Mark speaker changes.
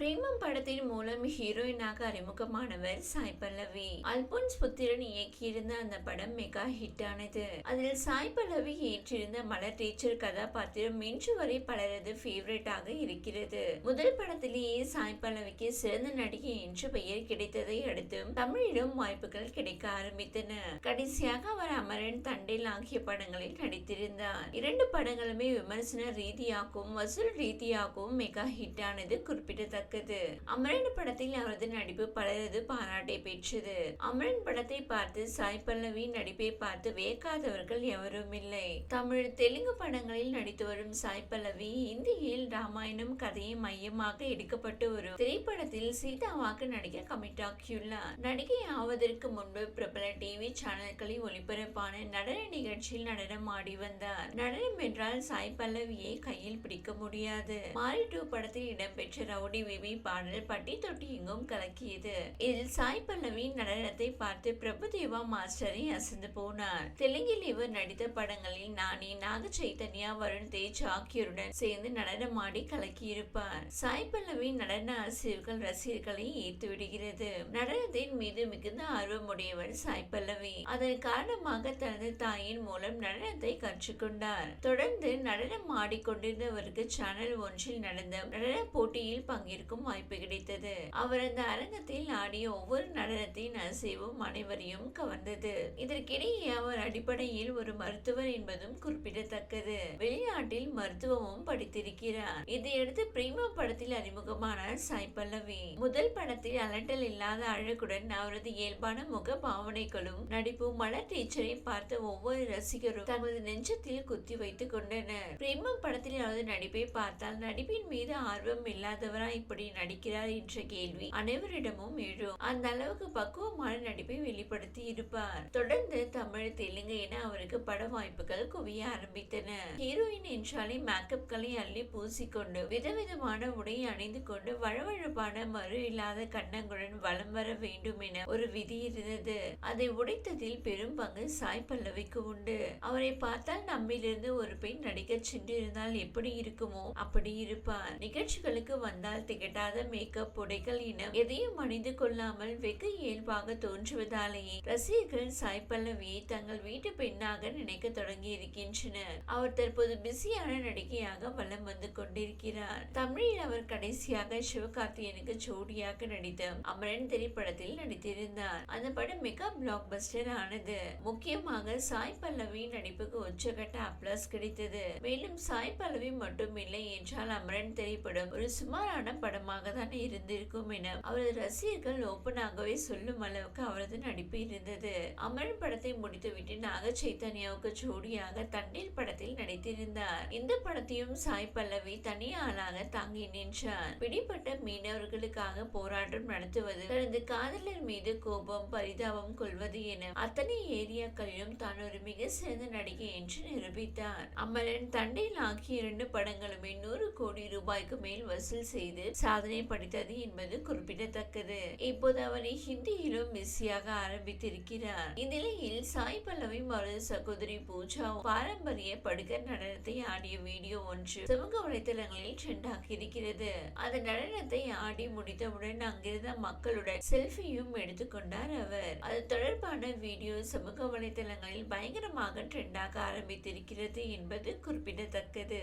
Speaker 1: பிரேமம் படத்தின் மூலம் ஹீரோயினாக அறிமுகமானவர் சாய் பல்லவி. அல்போன்ஸ் புத்திரன் இயக்கியிருந்த அந்த படம் மெகா ஹிட் ஆனது அதில் சாய் பல்லவி ஏற்றிருந்த மலர் டீச்சர் கதாபாத்திரம் இன்று வரை பலரது ஃபேவரட்டாக இருக்கிறது. முதல் படத்திலேயே சாய் பல்லவிக்கு சிறந்த நடிகை என்று பெயர் கிடைத்ததை அடுத்து தமிழிலும் வாய்ப்புகள் கிடைக்க ஆரம்பித்தன. கடைசியாக அவர் அமரன் தண்டில் ஆகிய படங்களில் நடித்திருந்தார். இரண்டு படங்களுமே விமர்சன ரீதியாகவும் வசூல் ரீதியாகவும் மெகா ஹிட் ஆனது குறிப்பிடத்தக்கது அமரன் படத்தில் அவரது நடிப்பு பலரது பாராட்டை பெற்றது. அமரன் படத்தை பார்த்து சாய் பல்லவி நடிப்பை பார்த்து வேக்காதவர்கள் எவரும் இல்லை. தமிழ் தெலுங்கு படங்களில் நடித்து வரும் சாய் பல்லவி இந்தியில் ராமாயணம் கதையை மையமாக எடுக்கப்பட்டு வரும். திரைப்படத்தில் சீதாவாக்கு நடிக்க கமிட் ஆகியுள்ளார் நடிகை ஆவதற்கு முன்பு பிரபல டிவி சேனல்களில் ஒளிபரப்பான நடன நிகழ்ச்சியில் நடனம் ஆடி வந்தார். நடனம் என்றால் சாய் பல்லவியை கையில் பிடிக்க முடியாது. மாரி டூ படத்தில் இடம்பெற்ற ரவுடி பேபி பாடல் பட்டி தொட்டி எங்கும் கலக்கியது. இதில் சாய் பல்லவி நடனத்தை பார்த்து பிரபுதேவா மாஸ்டரை அசந்து போனார். தெலுங்கில் இவர் நடித்த படங்களில் நானி நாக சைத்தன்யா வருண் தேஜ் ஆகியோருடன் சேர்ந்து நடனமாடி கலக்கியிருப்பார். சாய் பல்லவி நடன ஆசிரியர்கள் ரசிகர்களை ஈர்த்து விடுகிறது. நடனத்தின் மீது மிகுந்த ஆர்வமுடையவர் சாய் பல்லவி. அதன் காரணமாக தனது தாயின் மூலம் நடனத்தை கற்றுக்கொண்டார். தொடர்ந்து நடனம் ஆடிக்கொண்டிருந்தவருக்கு சேனல் ஒன்றில் நடந்த நடன போட்டியில் பங்கேற்க பங்கேற்கும் வாய்ப்பு கிடைத்தது. அவர் அந்த அரங்கத்தில் ஆடிய ஒவ்வொரு நடனத்தின் அசைவும் அனைவரையும் கவர்ந்தது. இதற்கிடையே அவர் அடிப்படையில் ஒரு மருத்துவர் என்பதும் குறிப்பிடத்தக்கது. வெளிநாட்டில் மருத்துவமும் படித்திருக்கிறார். இதையடுத்து பிரேமா படத்தில் அறிமுகமானார் சாய் பல்லவி. முதல் படத்தில் அலட்டல் இல்லாத அழகுடன் அவரது இயல்பான முக பாவனைகளும் நடிப்பு மலர் டீச்சரை பார்த்த ஒவ்வொரு ரசிகரும் தமது நெஞ்சத்தில் குத்தி வைத்துக் கொண்டனர். பிரேமம் படத்தில் அவரது நடிப்பை பார்த்தால் நடிப்பின் மீது ஆர்வம் இல்லாதவராய் இப்படி நடிக்கிறார் என்ற கேள்வி அனைவரிடமும் எழும். அந்த அளவுக்கு பக்குவமான நடிப்பை வெளிப்படுத்தி இருப்பார். தொடர்ந்து தமிழ் தெலுங்கு என அவருக்கு பட வாய்ப்புகள் குவிய ஆரம்பித்தன. ஹீரோயின் என்றாலே மேக்கப்களை அள்ளி பூசிக்கொண்டு விதவிதமான உடை அணிந்து கொண்டு வழவழப்பான மறு இல்லாத கண்ணங்களுடன் வலம் வர வேண்டும் என ஒரு விதி இருந்தது. அதை உடைத்ததில் பெரும் பங்கு சாய் பல்லவிக்கு உண்டு. அவரை பார்த்தால் நம்மிலிருந்து ஒரு பெண் நடிக்க சென்றிருந்தால் எப்படி இருக்குமோ அப்படி இருப்பார். நிகழ்ச்சிகளுக்கு வந்தால் எட்டாத மேக்கப் உடைகள் என எதையும் அணிந்து கொள்ளாமல் வெகு இயல்பாக தோன்றுவதாலேயே ரசிகர்கள் சாய் பல்லவியை தங்கள் வீட்டு பெண்ணாக நினைக்க தொடங்கி இருக்கின்றனர். அவர் தற்போது பிஸியான நடிகையாக வலம் வந்து கொண்டிருக்கிறார். தமிழில் அவர் கடைசியாக சிவகார்த்தியனுக்கு ஜோடியாக நடித்த அமரன் திரைப்படத்தில் நடித்திருந்தார். அந்த படம் மிக பிளாக் பஸ்டர் ஆனது. முக்கியமாக சாய் பல்லவி நடிப்புக்கு உச்சகட்ட அப்ளாஸ் கிடைத்தது. மேலும் சாய் பல்லவி மட்டும் இல்லை என்றால் அமரன் திரைப்படம் ஒரு சுமாரான படமாக தான் இருந்திருக்கும் என அவரது ரசிகர்கள் ஓப்பனாகவே சொல்லும் அளவுக்கு அவரது நடிப்பு இருந்தது. அமரன் படத்தை முடித்துவிட்டு நாக சைத்தன்யாவுக்கு ஜோடியாக தண்ணீர் படத்தில் நடித்திருந்தார். இந்த படத்தையும் சாய் பல்லவி தனி ஆளாக தாங்கி நின்றார். பிடிப்பட்ட மீனவர்களுக்காக போராட்டம் நடத்துவது தனது காதலர் மீது கோபம் பரிதாபம் கொள்வது என அத்தனை ஏரியாக்களிலும் தான் ஒரு மிக சிறந்த நடிகை என்று நிரூபித்தார். அமரன் தண்டையில் ஆகிய இரண்டு படங்களுமே நூறு கோடி ரூபாய்க்கு மேல் வசூல் செய்து சாதனை படைத்தது என்பது குறிப்பிடத்தக்கது. இப்போது அவரை ஹிந்தியிலும் பிஸியாக ஆரம்பித்திருக்கிறார். இந்நிலையில் சாய் பல்லவி அவரது சகோதரி பூஜா பாரம்பரிய படுகர் நடனத்தை ஆடிய வீடியோ ஒன்று சமூக வலைதளங்களில் ட்ரெண்டாக இருக்கிறது அந்த நடனத்தை ஆடி முடித்தவுடன் அங்கிருந்த மக்களுடன் செல்ஃபியும் எடுத்துக்கொண்டார் அவர். அது தொடர்பான வீடியோ சமூக வலைதளங்களில் பயங்கரமாக ட்ரெண்டாக ஆரம்பித்திருக்கிறது என்பது குறிப்பிடத்தக்கது.